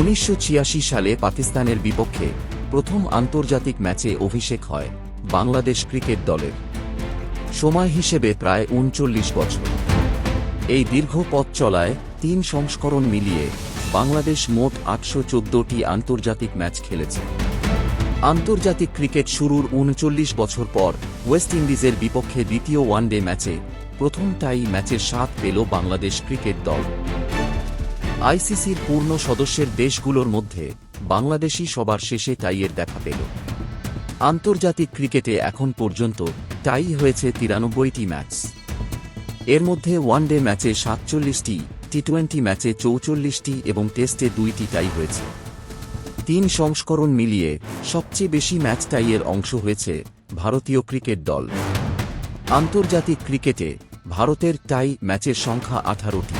উনিশশো ছিয়াশি সালে পাকিস্তানের বিপক্ষে প্রথম আন্তর্জাতিক ম্যাচে অভিষেক হয় বাংলাদেশ ক্রিকেট দলের। সময় হিসেবে প্রায় উনচল্লিশ বছর। এই দীর্ঘ পথ চলায় তিন সংস্করণ মিলিয়ে বাংলাদেশ মোট আটশো চোদ্দটি আন্তর্জাতিক ম্যাচ খেলেছে। আন্তর্জাতিক ক্রিকেট শুরুর উনচল্লিশ বছর পর ওয়েস্ট ইন্ডিজের বিপক্ষে দ্বিতীয় ওয়ানডে ম্যাচে প্রথমটাই ম্যাচের স্বাদ পেল বাংলাদেশ ক্রিকেট দল। আইসিসির পূর্ণ সদস্যের দেশগুলোর মধ্যে বাংলাদেশই সবার শেষে টাইয়ের দেখা পেল। আন্তর্জাতিক ক্রিকেটে এখন পর্যন্ত টাই হয়েছে তিরানব্বইটি ম্যাচ। এর মধ্যে ওয়ানডে ম্যাচে সাতচল্লিশটি টি টোয়েন্টি ম্যাচে চৌচল্লিশটি এবং টেস্টে দুইটি টাই হয়েছে। তিন সংস্করণ মিলিয়ে সবচেয়ে বেশি ম্যাচ টাইয়ের অংশ হয়েছে ভারতীয় ক্রিকেট দল। আন্তর্জাতিক ক্রিকেটে ভারতের টাই ম্যাচের সংখ্যা আঠারোটি।